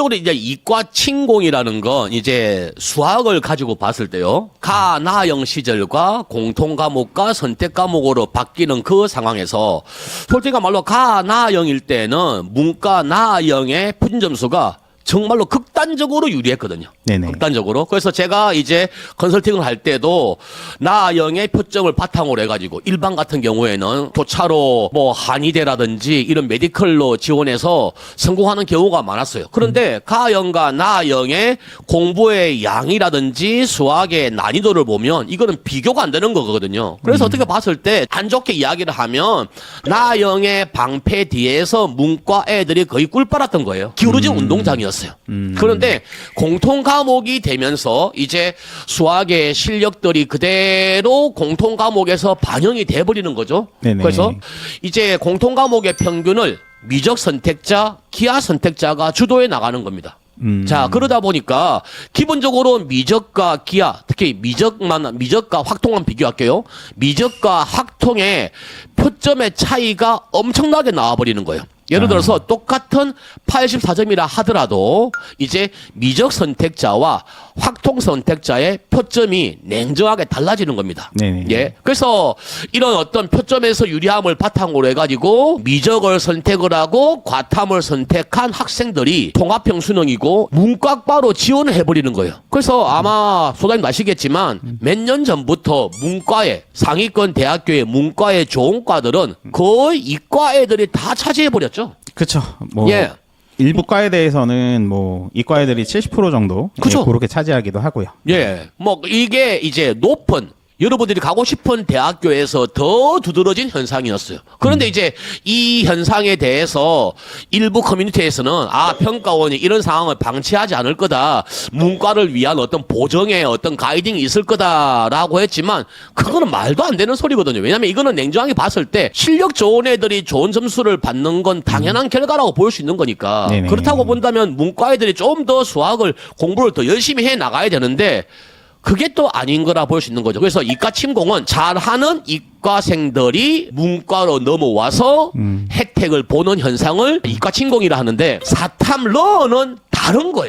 기본적으로 이제 이과 침공이라는 건 이제 수학을 가지고 봤을 때요. 가, 나, 영 시절과 공통 과목과 선택 과목으로 바뀌는 그 상황에서 솔직히 말로 가, 나, 영일 때는 문과 나, 영의 표준 점수가 정말로 극단적으로 유리했거든요. 네네. 극단적으로. 그래서 제가 이제 컨설팅을 할 때도 나 영의 표점을 바탕으로 해가지고 일반 같은 경우에는 교차로 뭐 한의대라든지 이런 메디컬로 지원해서 성공하는 경우가 많았어요. 그런데 가영과 나영의 공부의 양이라든지 수학의 난이도를 보면 이거는 비교가 안 되는 거거든요. 그래서 어떻게 봤을 때 안 좋게 이야기를 하면 나영의 방패 뒤에서 문과 애들이 거의 꿀 빨았던 거예요. 기울어진 운동장이었어요. 그런데 공통 과목이 되면서 이제 수학의 실력들이 그대로 공통 과목에서 반영이 돼 버리는 거죠. 네네. 그래서 이제 공통 과목의 평균을 미적 선택자, 기하 선택자가 주도해 나가는 겁니다. 음. 자, 그러다 보니까 기본적으로 미적과 기하, 특히 미적만, 미적과 확통만 비교할게요. 미적과 확통의 표점의 차이가 엄청나게 나와버리는 거예요. 예를 들어서 똑같은 84점이라 하더라도 이제 미적 선택자와 확통 선택자의 표점이 냉정하게 달라지는 겁니다. 네네. 예. 그래서 이런 어떤 표점에서 유리함을 바탕으로 해가지고 미적을 선택을 하고 과탐을 선택한 학생들이 통합형 수능이고 문과과로 지원을 해버리는 거예요. 그래서 아마 소장님 아시겠지만 몇 년 전부터 문과에 상위권 대학교의 문과의 좋은 과들은 거의 이과 애들이 다 차지해버렸죠. 그렇죠. 뭐 예. 일부 과에 대해서는 뭐 이과 애들이 70% 정도 예, 그쵸. 그렇게 차지하기도 하고요. 예. 뭐 이게 이제 높은 여러분들이 가고 싶은 대학교에서 더 두드러진 현상이었어요. 그런데 이제 이 현상에 대해서 일부 커뮤니티에서는 아, 평가원이 이런 상황을 방치하지 않을 거다. 문과를 위한 어떤 보정의 어떤 가이딩이 있을 거다라고 했지만 그거는 말도 안 되는 소리거든요. 왜냐면 이거는 냉정하게 봤을 때 실력 좋은 애들이 좋은 점수를 받는 건 당연한 결과라고 볼 수 있는 거니까. 네네. 그렇다고 본다면 문과 애들이 좀 더 수학을 공부를 더 열심히 해 나가야 되는데 그게 또 아닌 거라 볼 수 있는 거죠. 그래서 이과 침공은 잘하는 이과생들이 문과로 넘어와서 혜택을 보는 현상을 이과 침공이라 하는데 사탐러는 다른 거예요.